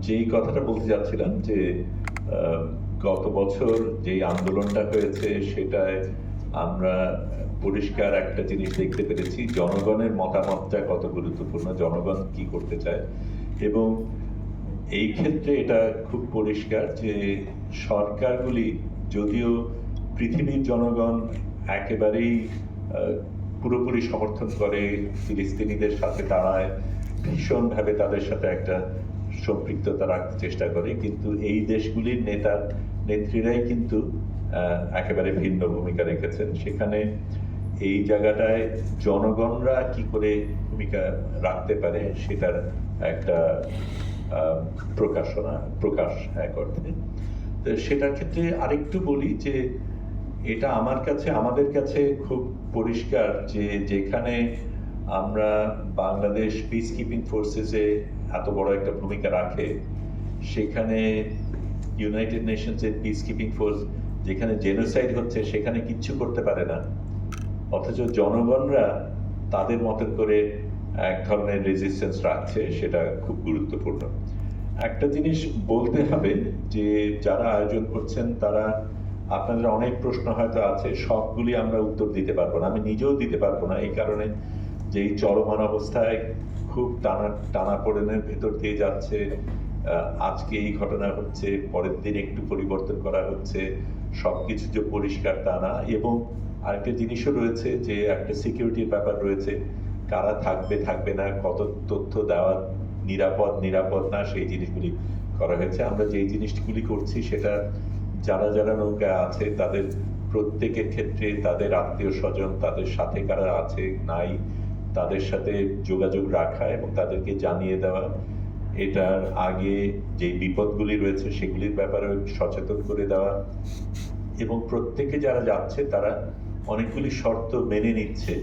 যেই কথাটা বলতে যাচ্ছিলাম যে গত বছর যে আন্দোলনটা হয়েছে সেটায় আমরা পরিষ্কার একটা জিনিস দেখতে পেরেছি, জনগণের মতামতটা কত গুরুত্বপূর্ণ, জনগণ কি করতে চায়। এবং এই ক্ষেত্রে এটা খুব পরিষ্কার যে, সরকারগুলি যদিও পৃথিবীর জনগণ একেবারেই পুরোপুরি সমর্থন করে ফিলিস্তিনিদের সাথে দাঁড়ায়, ভীষণভাবে তাদের সাথে একটা সম্পৃক্ততা রাখতে চেষ্টা করে, কিন্তু এই দেশগুলির নেতার নেত্রীরাই কিন্তু একেবারে ভিন্ন ভূমিকা রেখেছেন। সেখানে এই জায়গাটায় জনগণরা কি করে ভূমিকা রাখতে পারে সেটার একটা প্রকাশনা, প্রকাশ, এক অর্থে। তো সেটার ক্ষেত্রে আরেকটু বলি যে, এটা আমার কাছে, আমাদের কাছে খুব পরিষ্কার যে যেখানে আমরা বাংলাদেশ পিস কিপিং ফোর্সেসে এত বড় একটা ভূমিকা রাখে, সেখানে ইউনাইটেড নেশনসের পিস কিপিং ফোর্স যেখানে জেনোসাইড হচ্ছে, সেখানে কিচ্ছু করতে পারে না। অথচ জনগণরা তাদের মতন করে এক ধরনের রেজিস্ট্যান্স রাখছে, সেটা খুব গুরুত্বপূর্ণ। একটা জিনিস বলতে হবে যে, যারা আয়োজন করছেন, তারা আপনাদের অনেক প্রশ্ন হয়তো আছে, সবগুলি আমরা উত্তর দিতে পারব না। আমি নিজেও দিতে পারব না, এই কারণে যে এই চলমান অবস্থায় খুব টানা টানা পড়েনের ভেতর দিয়ে যাচ্ছে। আজকে এই ঘটনা হচ্ছে, পরের দিন একটু পরিবর্তন করা হচ্ছে, সবকিছু যে পরিষ্কার তা না। এবং আরেকটা জিনিসও রয়েছে যে একটা সিকিউরিটির ব্যাপার রয়েছে, কারা থাকবে থাকবে না, কত তথ্য দেওয়া নিরাপদ নিরাপদ না, সেই জিনিসগুলি করা হয়েছে। আমরা যেই জিনিসগুলি করছি, সেটা যারা যারা নৌকায় আছে, তাদের প্রত্যেকের ক্ষেত্রে তাদের আত্মীয় স্বজন, তাদের সাথে কারা আছে, নাই তাদের সাথে যোগাযোগ রাখা এবং তাদেরকে জানিয়ে দেওয়া, এটার আগে যে বিপদগুলি রয়েছে সেগুলির ব্যাপারে সচেতন করে দেওয়া এবং প্রত্যেকে যারা যাচ্ছে তারা অনেকগুলি শর্ত মেনে নিচ্ছে।